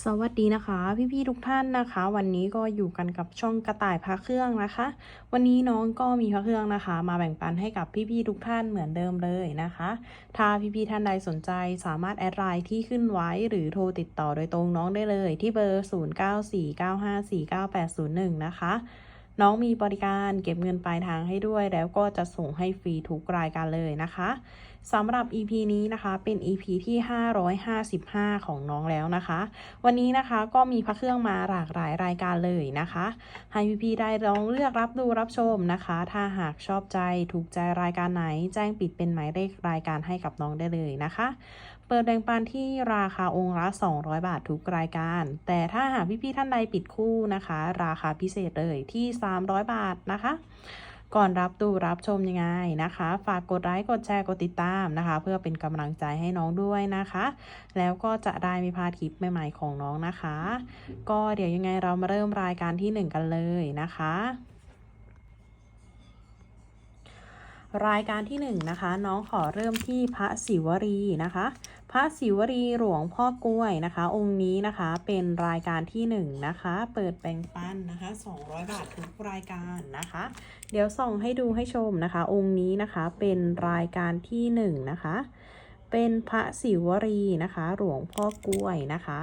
สวัสดีนะคะ พี่ๆทุกท่านนะคะ วันนี้ก็อยู่กันกับช่องกระต่ายพระเครื่องนะคะ วันนี้น้องก็มีพระเครื่องนะคะ มาแบ่งปันให้กับพี่ๆทุกท่านเหมือนเดิมเลยนะคะ ถ้าพี่ๆท่านใดสนใจสามารถแอดไลน์ที่ขึ้นไว้หรือโทรติดต่อโดยตรงน้องได้เลย ที่เบอร์ 0949549801 นะคะ น้องมีบริการเก็บเงินปลายทางให้ด้วย แล้วก็จะส่งให้ฟรีทุกรายการเลยนะคะ สำหรับ EP นี้นะคะเป็น EP ที่ 555 ของน้องแล้วนะคะ วันนี้นะคะก็มีพระเครื่องมาหลากหลายรายการเลยนะคะให้พี่ๆได้ลองเลือกรับดูรับชมนะคะ ถ้าหากชอบใจถูกใจรายการไหน แจ้งปิดเป็นหมายเลขรายการให้กับน้องได้เลยนะคะ เปิดแบ่งปันที่ราคาองค์ละ 200 บาททุกรายการ แต่ถ้าหากพี่ๆท่านใดปิดคู่นะคะ ราคาพิเศษเลยที่ 300 บาทนะคะ ก่อนรับดูรับชมยังไงนะคะ ฝากกดไลค์กดแชร์กดติดตามนะคะ เพื่อเป็นกำลังใจให้น้องด้วยนะคะ แล้วก็จะได้มีพาดคลิปใหม่ๆของน้องนะคะ ก็เดี๋ยวยังไงเรามาเริ่มรายการที่ 1 กันเลยนะคะ รายการที่1นงนะคะ น้องขอเริ่มที่พระศิวรีนะคะ พระศิวรีหลวงพ่อกล้วยนะคะ องค์นี้นะคะเป็นรายการที่1นงนะคะ เปิดแบ่งปันนะคะ 200 บาททุกรายการนะคะ เดี๋ยวส่องให้ดูให้ชมนะคะ องค์นี้นะคะเป็นรายการที่1นงนะคะ เป็นพระศิวรีนะคะ หลวงพ่อกล้วยนะคะ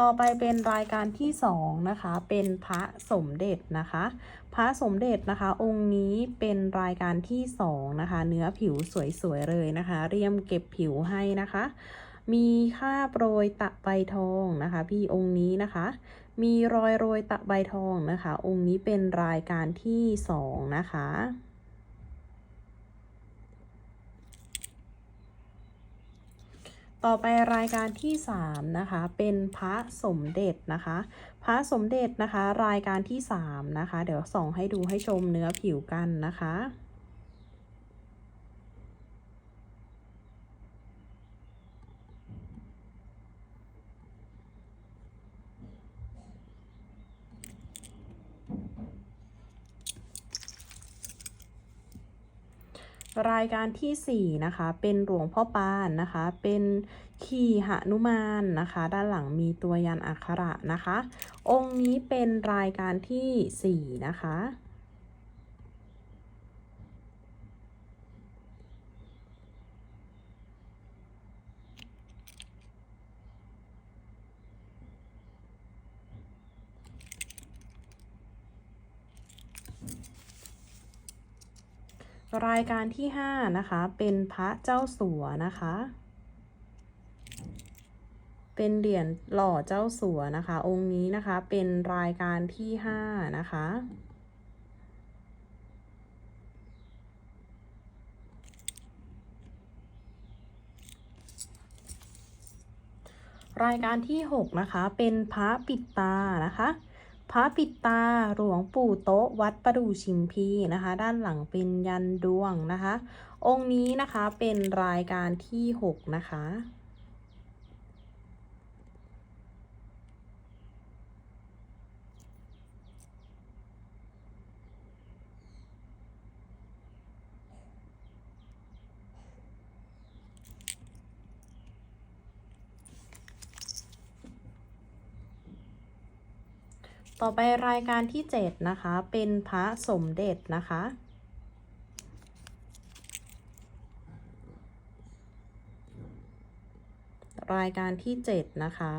ต่อไปเป็นรายการที่2นะคะ เป็นพระสมเด็จนะคะ พระสมเด็จนะคะ องค์นี้เป็นรายการที่2นะคะ เนื้อผิวสวยๆเลยนะคะ เรียมเก็บผิวให้นะคะ มีค่าโปรยตะใบทองนะคะ พี่องค์นี้นะคะ มีรอยโรยตะใบทองนะคะ องค์นี้เป็นรายการที่2นะคะ ต่อไปรายการที่ 3 นะคะ เป็นพระสมเด็จนะคะ พระสมเด็จนะคะ รายการที่ 3 นะคะ เดี๋ยวส่องให้ดูให้ชมเนื้อผิวกันนะคะ รายการที่ 4 นะคะ เป็นหลวงพ่อปานนะคะ เป็นขี่หนุมานนะคะ ด้านหลังมีตัวยันอักขระนะคะ องค์นี้เป็นรายการที่ 4 นะคะ รายการที่ 5 นะคะ เป็นพระเจ้าสัวนะคะ เป็นเหรียญหล่อเจ้าสัวนะคะ องค์นี้นะคะเป็นรายการที่ 5 นะคะรายการที่ 6 นะคะ เป็นพระปิดตานะคะ พระปิดตาหลวงปู่โต๊ะวัดประดูชิมพีนะคะ ด้านหลังเป็นยันดวงนะคะ องค์นี้นะคะเป็นรายการที่ 6 นะคะ ต่อไปรายการที่ 7 นะคะ เป็นพระสมเด็จนะคะ รายการที่ 7 นะคะ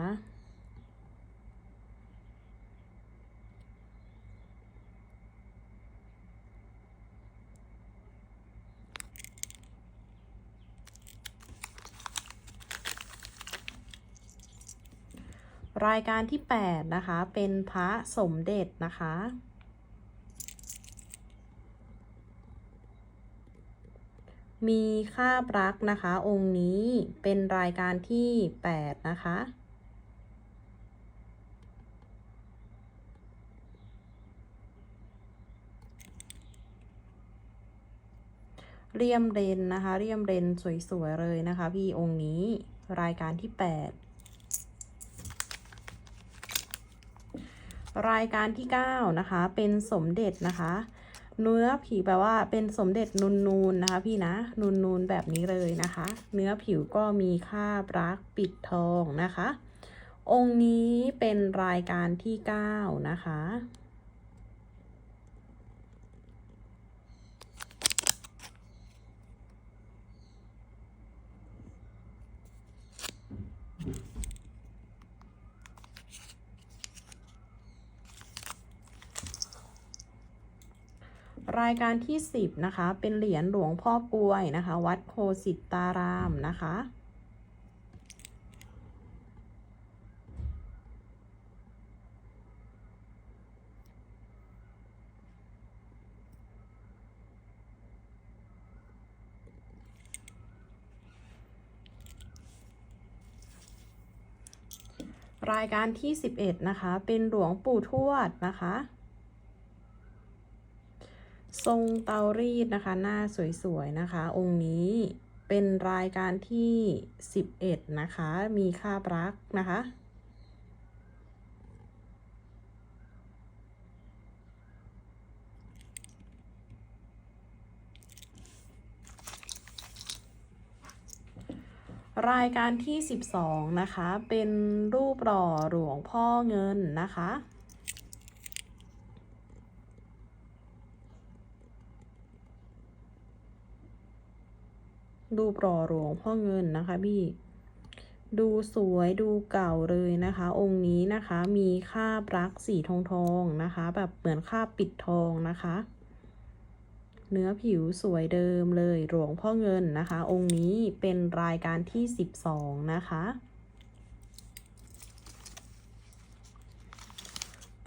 รายการที่ 8 นะคะ เป็นพระสมเด็จนะคะ มีค่าบรักนะคะ องค์นี้เป็นรายการที่ 8 นะคะเรียมเรนนะคะ เรียมเรนสวยๆเลยนะคะ พี่องค์นี้รายการที่ 8 รายการที่ 9 นะคะ เป็นสมเด็จนะคะ เนื้อผิวแปลว่าเป็นสมเด็จนูนๆนะคะ พี่นะนูนๆแบบนี้เลยนะคะ เนื้อผิวก็มีค่าบรักปิดทองนะคะ องค์นี้เป็นรายการที่ 9 นะคะ รายการที่ 10 นะคะ เป็นเหรียญหลวงพ่อกลวยนะคะ วัดโคสิตารามนะคะรายการที่ 11 นะคะ เป็นหลวงปู่ทวดนะคะ ทรงเตารีดนะคะ หน้าสวยๆนะคะ องค์นี้เป็นรายการที่ 11 นะคะ มีค่าบรักนะคะ รายการที่ 12 นะคะ เป็นรูปหล่อหลวงพ่อเงินนะคะ ดูปลอหลวงพ่อเงินนะคะพี่ ดูสวยดูเก่าเลยนะคะ องค์นี้นะคะมีคาบรักสีทองทองนะคะ แบบเหมือนคาบปิดทองนะคะ เนื้อผิวสวยเดิมเลยหลวงพ่อเงินนะคะ องค์นี้เป็นรายการที่12นะคะ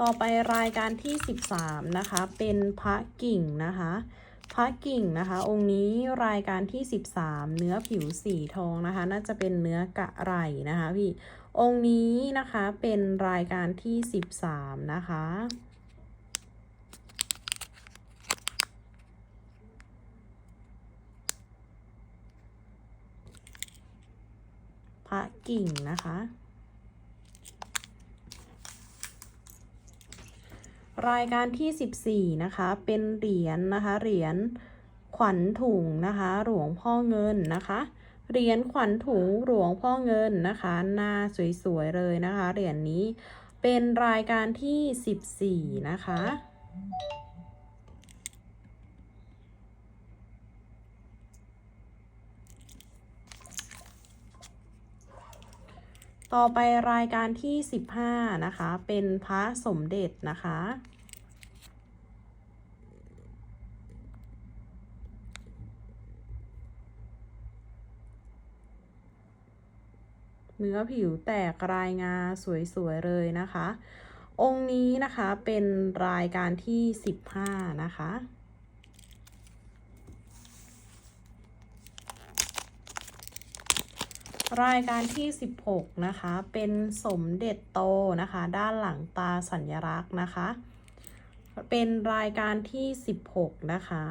ต่อไปรายการที่ 13 นะคะ เป็นพระกิ่งนะคะ ระกิ่งนะคะ องค์นี้รายการที่ 13 เนื้อผิวสีทองนะคะ น่าจะเป็นเนื้อกะไหล่นะคะพี่องค์นี้นะคะเป็นรายการที่ 13 นะคะพระกิ่งนะคะ รายการที่ 14 นะคะ เป็นเหรียญนะคะ เหรียญขวัญถุงนะคะ หลวงพ่อเงินนะคะ เหรียญขวัญถุงหลวงพ่อเงินนะคะ หน้าสวยๆเลยนะคะ เหรียญนี้เป็นรายการที่ 14 นะคะ ต่อไปรายการที่ 15 นะคะ เป็นพระสมเด็จนะคะ เนื้อผิวแตกรายงาสวยๆเลยนะคะ องค์นี้นะคะเป็นรายการที่ 15 นะคะรายการที่ 16 นะคะ เป็นสมเด็จโตนะคะ ด้านหลังตาสัญลักษณ์นะคะ เป็นรายการที่ 16 นะคะ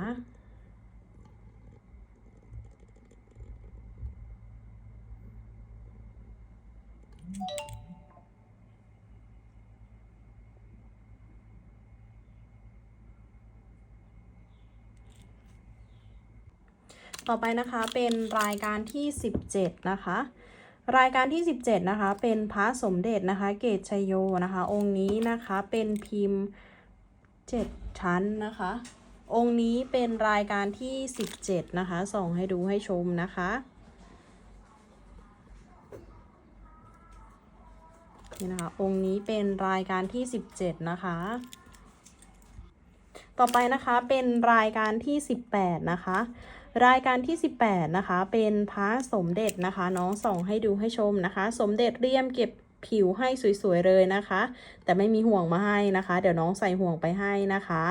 ต่อไปนะคะเป็นรายการที่ 17 นะคะ รายการที่ 17 นะคะ เป็นพระสมเด็จนะคะ เกตชยโยนะคะ องค์นี้นะคะเป็นพิมพ์ 7 ชั้นนะคะ องค์นี้เป็นรายการที่ 17 นะคะ ส่งให้ดูให้ชมนะคะนี่นะคะองค์นี้เป็นรายการที่ 17 นะคะ ต่อไปนะคะเป็นรายการที่ 18 นะคะ รายการที่ 18 นะคะ เป็นพระสมเด็จนะคะ น้องส่องให้ดูให้ชมนะคะ สมเด็จเรียมเก็บผิวให้สวยๆเลยนะคะ แต่ไม่มีห่วงมาให้นะคะ เดี๋ยวน้องใส่ห่วงไปให้นะคะ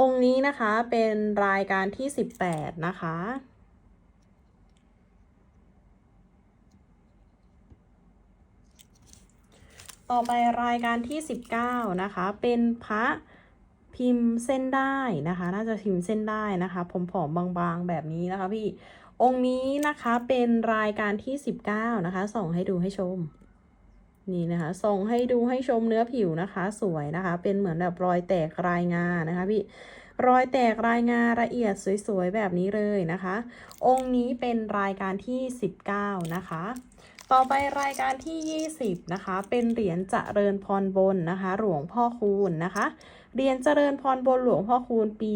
องค์นี้นะคะเป็นรายการที่ 18 นะคะต่อไปรายการที่ 19 นะคะ เป็นพระ พิมพ์เส้นได้นะคะ น่าจะพิมพ์เส้นได้นะคะ ผมผอมบางๆแบบนี้นะคะพี่ องค์นี้นะคะเป็นรายการที่ 19 นะคะ ส่งให้ดูให้ชม นี่นะคะ ส่งให้ดูให้ชมเนื้อผิวนะคะ สวยนะคะ เป็นเหมือนแบบรอยแตกรายงานะคะพี่รอยแตกรายงานละเอียดสวยๆ แบบนี้เลยนะคะ องค์นี้เป็นรายการที่ 19 นะคะ ต่อไปรายการที่ 20 นะคะ เป็นเหรียญเจริญพรบนนะคะ หลวงพ่อคูณนะคะ เรียญเจริญพรบนหลวงพ่อคูณปี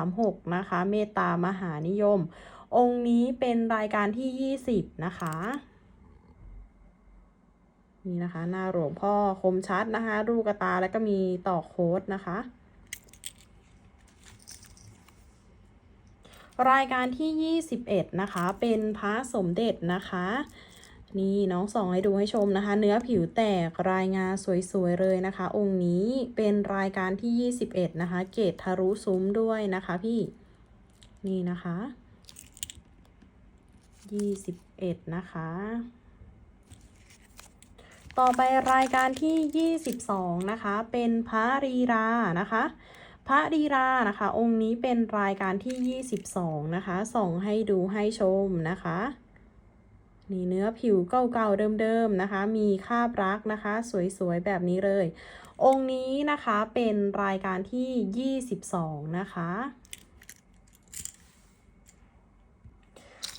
2536 นะคะ เมตตามหานิยม องค์นี้เป็นรายการที่ 20 นะคะ นี่นะคะ หน้าหลวงพ่อคมชัดนะคะ รูกระตาแล้วก็มีต่อโค้ดนะคะรายการที่ 21 นะคะ เป็นพระสมเด็จนะคะ นี่น้องส่องให้ดูให้ชมนะคะ เนื้อผิวแตกรายงานสวยๆเลยนะคะ องค์นี้เป็นรายการที่ 21 นะคะ เกตทะลุซุ้มด้วยนะคะพี่นี่นะคะ 21 นะคะต่อไปรายการที่ 22 นะคะ เป็นพระรีรานะคะ พระรีรานะคะ องค์นี้เป็นรายการที่ 22 นะคะ ส่งให้ดูให้ชมนะคะ นี่เนื้อผิวเก่าๆเดิมๆนะคะ มีคาบรักนะคะ สวยๆแบบนี้เลย องค์นี้นะคะเป็นรายการที่ 22 นะคะ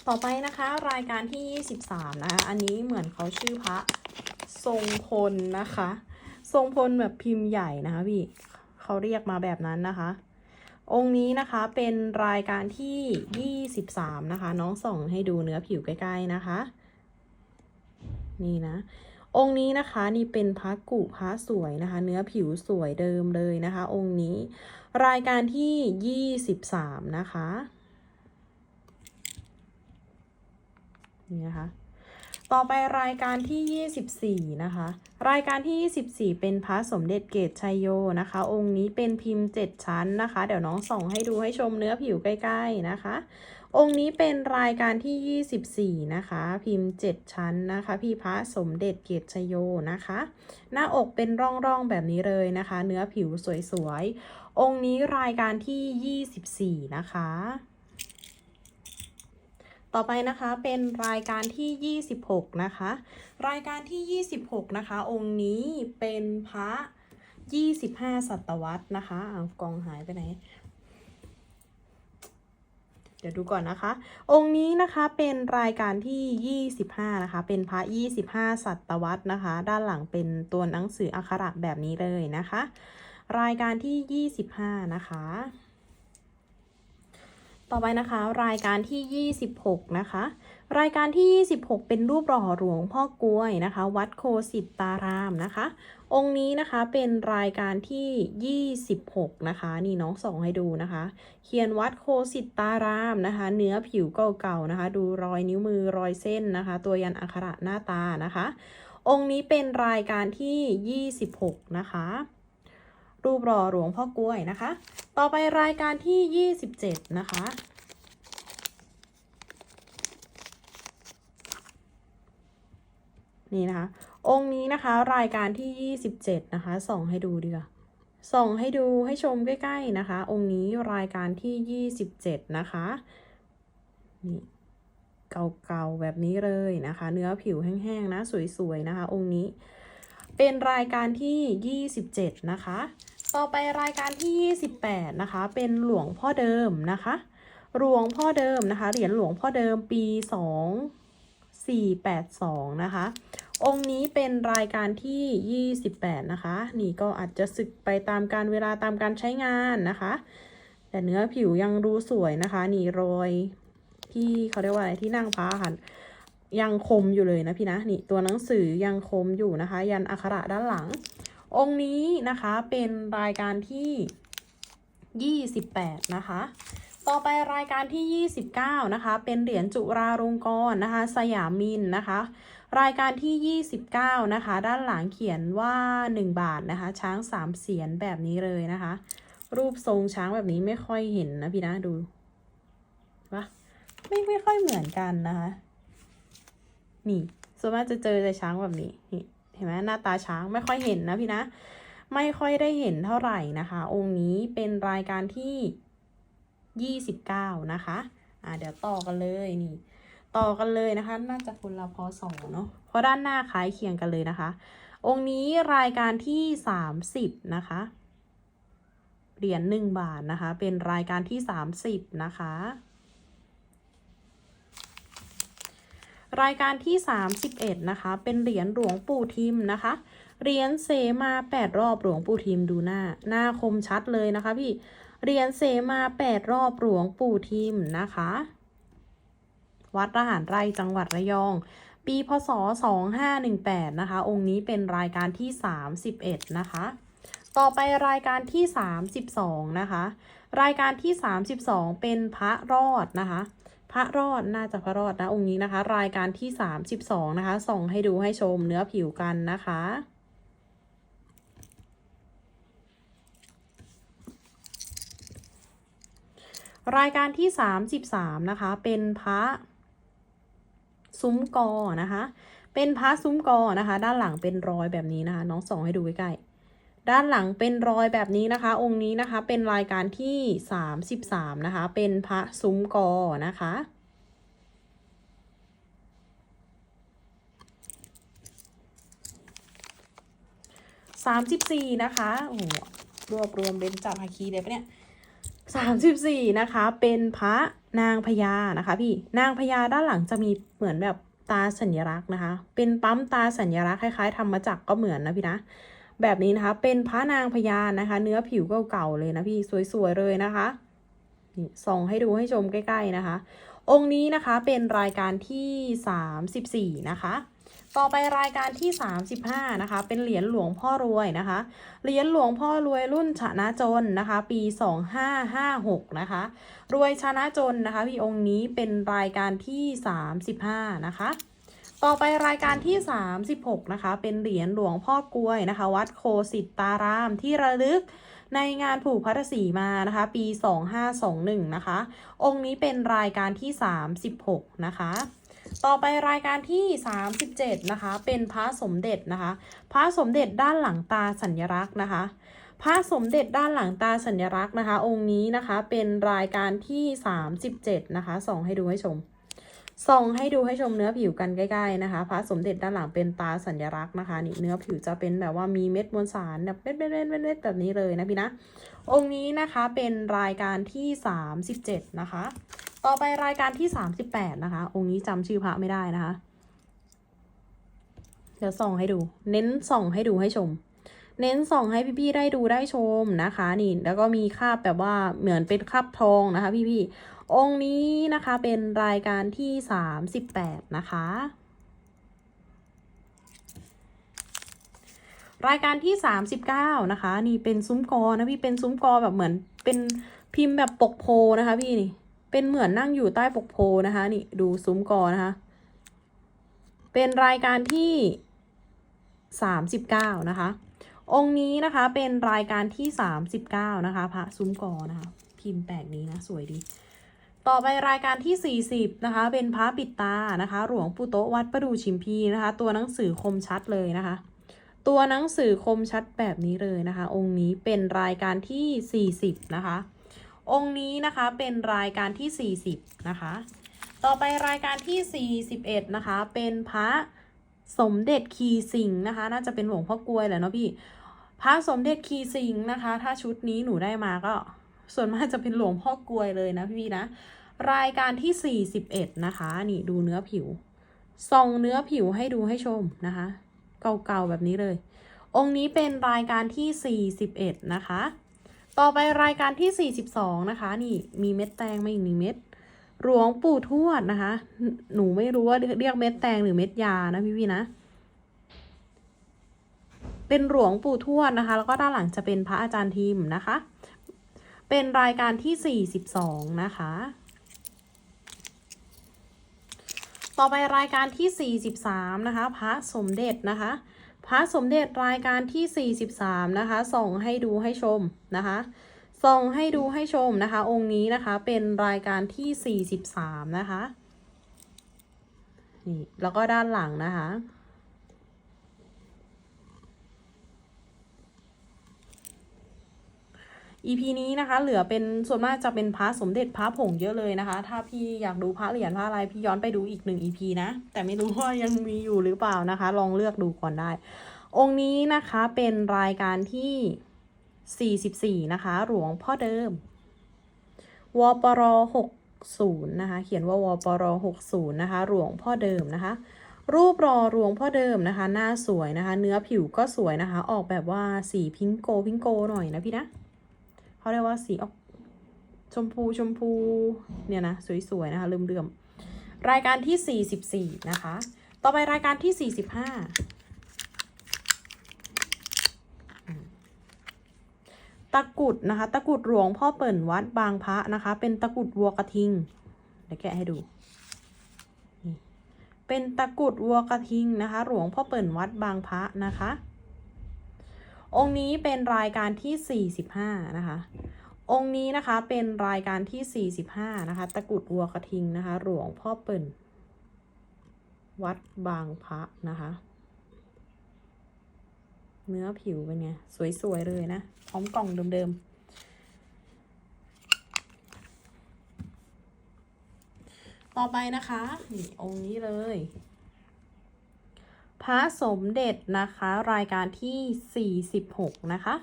ต่อไปนะคะรายการที่ 23 นะคะ อันนี้เหมือนเขาชื่อพระทรงพลนะคะ ทรงพลแบบพิมพ์ใหญ่นะคะพี่เขาเรียกมาแบบนั้นนะคะ องค์นี้นะคะเป็นรายการที่ 23 นะคะ น้องส่องให้ดูเนื้อผิวใกล้ ๆ นะคะ นี่นะ องค์นี้นะคะนี่เป็นพระกุพระสวยนะคะ เนื้อผิวสวยเดิมเลยนะคะ องค์นี้ รายการที่23นะคะนี่นะคะต่อไปรายการที่ 24 นะคะ รายการที่ 24 เป็นพระสมเด็จเกตชัยโยนะคะ องค์นี้เป็นพิมพ์ 7 ชั้นนะคะ เดี๋ยวน้องส่องให้ดูให้ชมเนื้อผิวใกล้ ๆ นะคะ องค์นี้เป็นรายการที่ 24 นะคะ พิมพ์ 7 ชั้นนะคะ พี่พระสมเด็จเกตชโยนะคะ หน้าอกเป็นร่องๆแบบนี้เลยนะคะ เนื้อผิวสวยๆ องค์นี้รายการที่ 24 นะคะ ต่อไปนะคะเป็นรายการที่ 26 นะคะ รายการที่ 26 นะคะ องค์นี้เป็นพระ 25 ศตวรรษนะคะเอากองหายไปไหน ดี๋ยวดูก่อนนะคะ องค์นี้นะคะเป็นรายการที่ 25 นะคะ เป็นพระ 25ศตวรรษนะคะ ด้านหลังเป็นตัวหนังสืออักขระแบบนี้เลยนะคะ รายการที่ 25 นะคะ ต่อไปนะคะ รายการที่ 26 นะคะ รายการที่ 26 เป็นรูปหล่อหลวงพ่อกล้วยนะคะ วัดโคสิตารามนะคะ องค์นี้นะคะเป็นรายการที่ 26 นะคะ นี่น้องส่องให้ดูนะคะ เขียนวัดโคสิตารามนะคะ เนื้อผิวเก่าๆนะคะ ดูรอยนิ้วมือรอยเส้นนะคะ ตัวยันอักขระหน้าตานะคะ องค์นี้เป็นรายการที่ 26 นะคะรูปหล่อหลวงพ่อกล้วยนะคะ ต่อไปรายการที่ 27 นะคะ นี่นะคะ องค์นี้นะคะรายการที่ 27 นะคะ ส่องให้ดูดีกว่าส่องให้ดูให้ชมใกล้ๆนะคะ องค์นี้รายการที่ 27 นะคะนี่เก่าๆแบบนี้เลยนะคะ เนื้อผิวแห้งๆนะ สวยๆนะคะ องค์นี้เป็นรายการที่ 27 นะคะ ต่อไปรายการที่ 28 นะคะ เป็นหลวงพ่อเดิมนะคะ หลวงพ่อเดิมนะคะ เหรียญหลวงพ่อเดิมปี 482 นะคะ องค์นี้เป็นรายการที่ 28 นะคะ นี่ก็อาจจะสึกไปตามการเวลาตามการใช้งานนะคะ แต่เนื้อผิวยังดูสวยนะคะ นี่รอยที่เขาเรียกว่าอะไรที่นั่งพ้าค่ะยังคมอยู่เลยนะพี่นะนี่ตัวหนังสือยังคมอยู่นะคะ ยันอักขระด้านหลัง องค์นี้นะคะเป็นรายการที่ 28 นะคะ ต่อไปรายการที่ 29 นะคะ เป็นเหรียญจุราลงกรณ์นะคะ สยามินนะคะ รายการที่ 29 นะคะ ด้านหลังเขียนว่า 1 บาทนะคะ ช้างสามเสียนแบบนี้เลยนะคะ รูปทรงช้างแบบนี้ไม่ค่อยเห็นนะพี่นะดูวะไม่ไม่ค่อยเหมือนกันนะคะ นี่ส่วนมากจะเจอแต่ช้างแบบนี้นี่เห็นไหมหน้าตาช้างไม่ค่อยเห็นนะพี่นะ ไม่ค่อยได้เห็นเท่าไหร่นะคะ องค์นี้เป็นรายการที่ 29นะคะอ่าเดี๋ยวต่อกันเลยนี่ ต่อกันเลยนะคะ น่าจะคนละพศเนาะเพราะด้านหน้าคล้ายเคียงกันเลยนะคะ องค์นี้รายการที่30นะคะเหรียญหนึ่งบาทนะคะ เป็นรายการที่สามสิบนะคะ รายการที่31นะคะ เป็นเหรียญหลวงปู่ทิมนะคะเหรียญเสมา8รอบหลวงปู่ทิมดูหน้า หน้าคมชัดเลยนะคะพี่ เหรียญเสมา8รอบหลวงปู่ทิมนะคะ วัดระหารไร่จังหวัดระยอง ปีพศ 2518 นะคะ องค์นี้เป็นรายการที่ 31 นะคะ ต่อไปรายการที่ 32 นะคะ รายการที่ 32 เป็นพระรอดนะคะพระรอดน่าจะพระรอดนะองค์นี้นะคะ รายการที่ 32 นะคะ ส่องให้ดูให้ชมเนื้อผิวกันนะคะ รายการที่ 33 นะคะ เป็นพระซุ้มกอนะคะ เป็นพระซุ้มกอนะคะ ด้านหลังเป็นรอยแบบนี้นะคะ น้องสองให้ดูใกล้ๆด้านหลังเป็นรอยแบบนี้นะคะ องค์นี้นะคะ เป็นรายการที่ 33 นะคะ เป็นพระซุ้มกอนะคะสามสิบสี่นะคะโอ้โหรวบรวมเบญจภาคีเลยปะเนี่ย สามสิบสี่นะคะ เป็นพระนางพญานะคะ พี่นางพญาด้านหลังจะมีเหมือนแบบตาสัญลักษณ์นะคะ เป็นปั๊มตาสัญลักษณ์คล้ายๆทำมาจากก็เหมือนนะพี่นะแบบนี้นะคะ เป็นพระนางพญานะคะ เนื้อผิวเก่าๆเลยนะพี่สวยๆเลยนะคะนี่ส่องให้ดูให้ชมใกล้ ๆนะคะ องค์นี้นะคะเป็นรายการที่ 34 นะคะ ต่อไปรายการที่ 35 นะคะ เป็นเหรียญหลวงพ่อรวยนะคะ เหรียญหลวงพ่อรวยรุ่นชนะจนนะคะ ปี 2556 นะคะ รวยชนะจนนะคะ พี่องค์นี้เป็นรายการที่ 35 นะคะ ต่อไปรายการที่ 36 นะคะ เป็นเหรียญหลวงพ่อกล้วยนะคะ วัดโคสิตตารามที่ระลึกในงานผูกพัทสีมานะคะ ปี 2521 นะคะ องค์นี้เป็นรายการที่ 36 นะคะ ต่อไปรายการที่ 37 นะคะ เป็นพระสมเด็จนะคะ พระสมเด็จด้านหลังตาสัญลักษณ์นะคะพระสมเด็จด้านหลังตาสัญลักษณ์นะคะ องค์นี้นะคะเป็นรายการที่ 37 นะคะส่องให้ดูให้ชมส่องให้ดูให้ชมเนื้อผิวกันใกล้ๆนะคะ พระสมเด็จด้านหลังเป็นตาสัญลักษณ์นะคะนี่เนื้อผิวจะเป็นแบบว่ามีเม็ดมวลสารแบบเม็ดเม็ดเม็ดเม็ดแบบนี้เลยนะพี่นะ องค์นี้นะคะเป็นรายการที่ 37 นะคะ ต่อไปรายการที่38นะคะ องค์นี้จำชื่อพระไม่ได้นะคะ เดี๋ยวส่องให้ดู เน้นส่องให้ดูให้ชม เน้นส่องให้พี่ๆได้ดูได้ชมนะคะ นี่ แล้วก็มีคาบแบบว่าเหมือนเป็นคาบทองนะคะ พี่ๆองค์นี้นะคะเป็นรายการที่38นะคะรายการที่ 39 นะคะ นี่เป็นซุ้มกอนะพี่เป็นซุ้มกอแบบเหมือนเป็นพิมพ์แบบปกโพนะคะพี่นี่ เป็นเหมือนนั่งอยู่ใต้ปกโพนะคะ นี่ดูซุ้มกอนะคะ เป็นรายการที่39นะคะ องค์นี้นะคะเป็นรายการที่39นะคะพระซุ้มกอนะคะ พิมพ์แปลกนี้นะสวยดีต่อไปรายการที่ 40 นะคะ เป็นพระปิดตานะคะ หลวงปู่โตวัดประดูชิมพีนะคะ ตัวหนังสือคมชัดเลยนะคะ ตัวหนังสือคมชัดแบบนี้เลยนะคะ องค์นี้เป็นรายการที่ 40 นะคะ องค์นี้นะคะเป็นรายการที่ 40 นะคะ ต่อไปรายการที่ 41 นะคะ เป็นพระสมเด็จคีสิงห์นะคะ น่าจะเป็นหลวงพ่อกลวยแหละเนาะพี่ พระสมเด็จคีสิงห์นะคะ ถ้าชุดนี้หนูได้มาก็ ส่วนมากจะเป็นหลวงพ่อกลวยเลยนะพี่นะ รายการที่ 41 นะคะ นี่ดูเนื้อผิวส่องเนื้อผิวให้ดูให้ชมนะคะ เก่าๆแบบนี้เลย องค์นี้เป็นรายการที่ 41 นะคะ ต่อไปรายการที่ 42 นะคะ นี่มีเม็ดแตงมาอีกหนึ่งเม็ดหลวงปู่ทวดนะคะ หนูไม่รู้ว่าเรียกเม็ดแตงหรือเม็ดยานะพี่พี่ๆนะ เป็นหลวงปู่ทวดนะคะ แล้วก็ด้านหลังจะเป็นพระอาจารย์ทิมนะคะ เป็นรายการที่ 42 นะคะ ต่อไปรายการที่ 43 นะคะ พระสมเด็จนะคะ พระสมเด็จรายการที่ 43 นะคะ ส่งให้ดูให้ชมนะคะ ส่งให้ดูให้ชมนะคะ องค์นี้นะคะเป็นรายการที่ 43 นะคะ นี่แล้วก็ด้านหลังนะคะ EP นี้นะคะ เหลือเป็นส่วนมากจะเป็นพระสมเด็จพระผงเยอะเลยนะคะ ถ้าพี่อยากดูพระเหรียญพระอะไรพี่ย้อนไปดูอีกหนึ่ง EP นะ แต่ไม่รู้ว่ายังมีอยู่หรือเปล่านะคะ ลองเลือกดูก่อนได้ องค์นี้นะคะเป็นรายการที่ 44 นะคะ หลวงพ่อเดิม วปร60 นะคะ เขียนว่าวปร60 นะคะ หลวงพ่อเดิมนะคะ รูปรอหลวงพ่อเดิมนะคะ หน้าสวยนะคะ เนื้อผิวก็สวยนะคะ ออกแบบว่าสีพิงโกพิงโกหน่อยนะพี่นะ เขาเรียกว่าสีออกชมพูชมพูเนี่ยนะสวยๆนะคะเลื่อมๆรายการที่ 44 นะคะ ต่อไปรายการที่ 45 ตะกุดนะคะ ตะกุดหลวงพ่อเปิ่นวัดบางพระนะคะ เป็นตะกุดวัวกระทิงเดี๋ยวแกะให้ดูเป็นตะกุดวัวกระทิงนะคะ หลวงพ่อเปิ่นวัดบางพระนะคะ องค์นี้เป็นรายการที่ 45 นะคะ องค์นี้นะคะเป็นรายการที่ 45 นะคะ ตะกุดวัวกระทิงนะคะ หลวงพ่อเปิ่น วัดบางพระนะคะ เนื้อผิวเป็นไง สวย ๆ เลยนะ พร้อมกล่องเดิม ๆต่อไปนะคะ นี่องค์นี้เลย พระสมเด็จนะคะ รายการที่ 46 นะคะ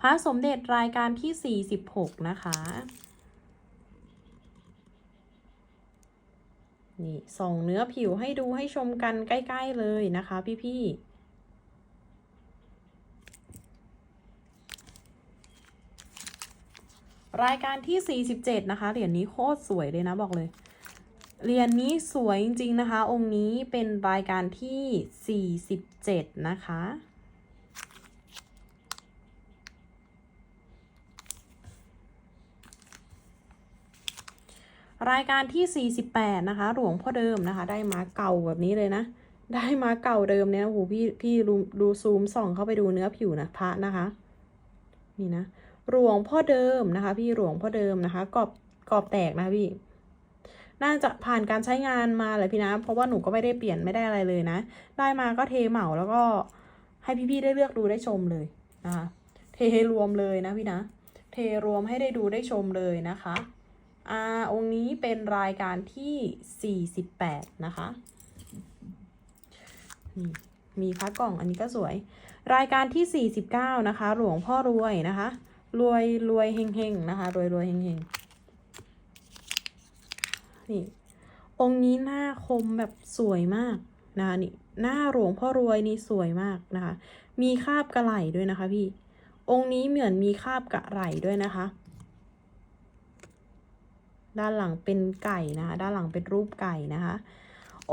พระสมเด็จรายการที่ 46 นะคะ นี่ส่องเนื้อผิวให้ดูให้ชมกันใกล้ ๆ เลยนะคะ พี่ๆรายการที่ 47 นะคะ เหรียญนี้โคตรสวยเลยนะบอกเลย เหรียญนี้สวยจริง ๆ นะคะ องค์นี้เป็นรายการที่ 47 นะคะ รายการที่ 48 นะคะ หลวงพ่อเดิมนะคะ ได้มาเก่าแบบนี้เลยนะ ได้มาเก่าเดิมเนี่ยนะโหพี่พี่ดูดูซูมส่องเข้าไปดูเนื้อผิวนะพระนะคะ นี่นะหลวงพ่อเดิมนะคะ พี่หลวงพ่อเดิมนะคะกรอบกรอบแตกนะพี่ น่าจะผ่านการใช้งานมาเลยพี่นะ เพราะว่าหนูก็ไม่ได้เปลี่ยนไม่ได้อะไรเลยนะ ได้มาก็เทเหมาแล้วก็ให้พี่ๆได้เลือกดูได้ชมเลยนะคะเทรวมเลยนะพี่นะ เทรวมให้ได้ดูได้ชมเลยนะคะอ่าองค์นี้เป็นรายการที่ 48 นะคะ นี่มีพระกล่องอันนี้ก็สวย รายการที่ 49 นะคะ หลวงพ่อรวยนะคะ รวยรวยเฮงเฮงๆนะคะ รวยรวยเฮงเฮงๆ นี่ องค์นี้หน้าคมแบบสวยมากนะคะนี่หน้าหลวงพ่อรวยนี่สวยมากนะคะ มีคาบกระไหล่ด้วยนะคะพี่ องค์นี้เหมือนมีคาบกระไหล่ด้วยนะคะ ด้านหลังเป็นไก่นะคะ ด้านหลังเป็นรูปไก่นะคะ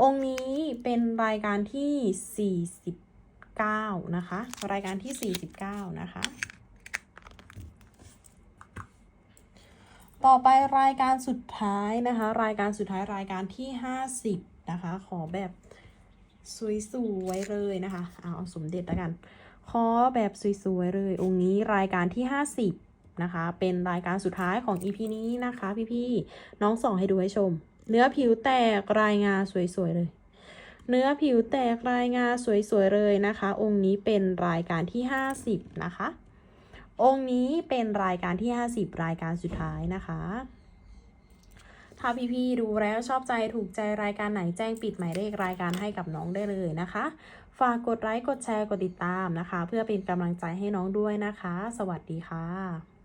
องค์นี้เป็นรายการที่ 49 นะคะ รายการที่ 49 นะคะ ต่อไปรายการสุดท้ายนะคะ รายการสุดท้ายรายการที่ 50 นะคะ ขอแบบสวยๆเลยนะคะเอาสมเด็จแล้วกัน ขอแบบสวยๆเลย องค์นี้รายการที่ 50 นะคะ เป็นรายการสุดท้ายของ EP นี้นะคะ พี่ๆน้องส่องให้ดูให้ชม เนื้อผิวแตกรายงาสวยๆเลย เนื้อผิวแตกรายงาสวยๆเลยนะคะ องค์นี้เป็นรายการที่ 50 นะคะ องค์นี้เป็นรายการที่ 50 รายการสุดท้ายนะคะ ถ้าพี่ๆดูแล้วชอบใจถูกใจรายการไหนแจ้งปิดหมายเลขรายการให้กับน้องได้เลยนะคะ ฝากกดไลค์กดแชร์กดติดตามนะคะ เพื่อเป็นกำลังใจให้น้องด้วยนะคะ สวัสดีค่ะ